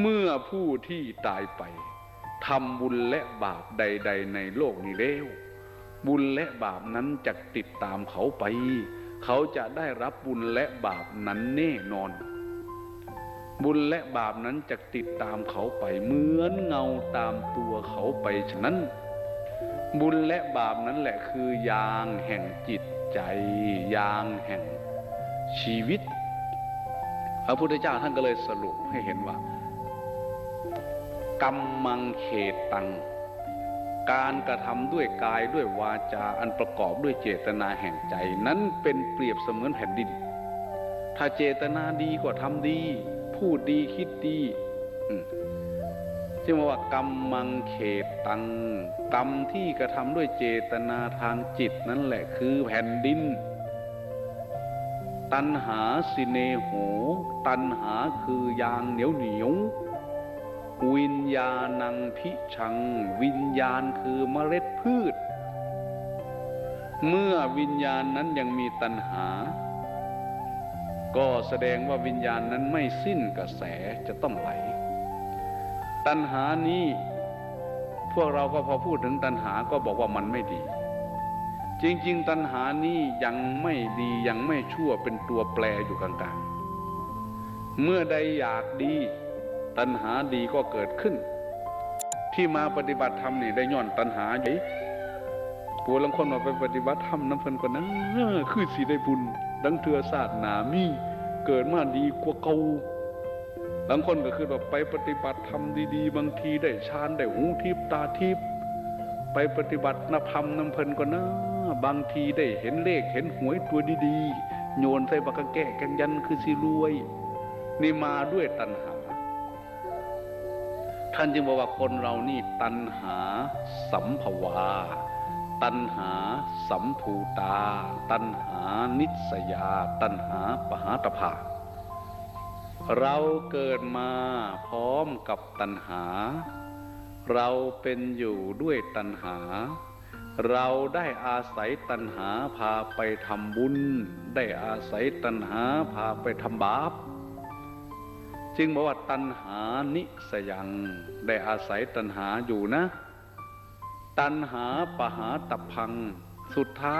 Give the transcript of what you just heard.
เมื่อผู้ที่ตายไปทำบุญและบาปใด ๆ ในโลกนี้แล้วบุญและบาปนั้นจะติดตามเขาไป เขาจะได้รับบุญและบาปนั้นแน่นอน บุญและบาปนั้นจะติดตามเขาไปเหมือนเงาตามตัวเขาไปฉะนั้น บุญและบาปนั้นแหละคือยางแห่งจิตใจ ยางแห่งชีวิต พระพุทธเจ้าท่านก็เลยสรุปให้เห็นว่า กรรมมังเขตตัง การกระทำด้วยกายด้วยวาจาอันประกอบด้วยเจตนาแห่งใจนั้นเป็นเปรียบเสมือนแผ่นดิน ถ้าเจตนาดีก็ทำดี พูดดีคิดดีที่มาว่ากรรมมังเขตตัง กรรมที่กระทำด้วยเจตนาทางจิตนั่นแหละคือแผ่นดิน ตันหาสิเนโห ตันหาคือยางเหนียวเหนียว วิญญาณังพิชัง วิญญาณคือเมล็ดพืช เมื่อวิญญาณนั้นยังมีตัณหา ก็แสดงว่าวิญญาณนั้นไม่สิ้นกระแสจะต้องไหล ตัณหานี้ พวกเราก็พอพูดถึงตัณหาก็บอกว่ามันไม่ดี จริง ๆ ตัณหานี้ยังไม่ดียังไม่ชั่วเป็นตัวแปรอยู่กลางๆ เมื่อใดอยากดี ตัณหาดีก็เกิดขึ้น ที่มาปฏิบัติธรรมนี่ได้ย้อนตัณหาใหญ่ปัวลังคนมาไปปฏิบัติธรรมน้ำเพลินกว่านะคือสีได้บุญดังเถือศาสตร์หนามีเกิดมาดีกว่าเก่าบางคนก็คือแบบไปปฏิบัติธรรมดีๆ บางทีได้ฌานได้หูทิพตาทิพย์ไปปฏิบัตินภรรมน้ำเพลินกว่านะบางทีได้เห็นเลขเห็นหวยตัวดีๆ โยนใส่ปากกแก้กันยันคือสิรวย นี่มาด้วยตัณหา ท่านจึงบอกว่าคนเรานี่ตัณหาสัมภวา ตัณหาสัมภูตา ตัณหานิสยา ตัณหาปหาตภาเราเกิดมาพร้อมกับตัณหา เราเป็นอยู่ด้วยตัณหา เราได้อาศัยตัณหาพาไปทำบุญ ได้อาศัยตัณหาพาไปทำบาป จึงบอกว่าตัณหานิสยัง ได้อาศัยตัณหาอยู่นะ ตัณหาปหาตพัง สุดท้าย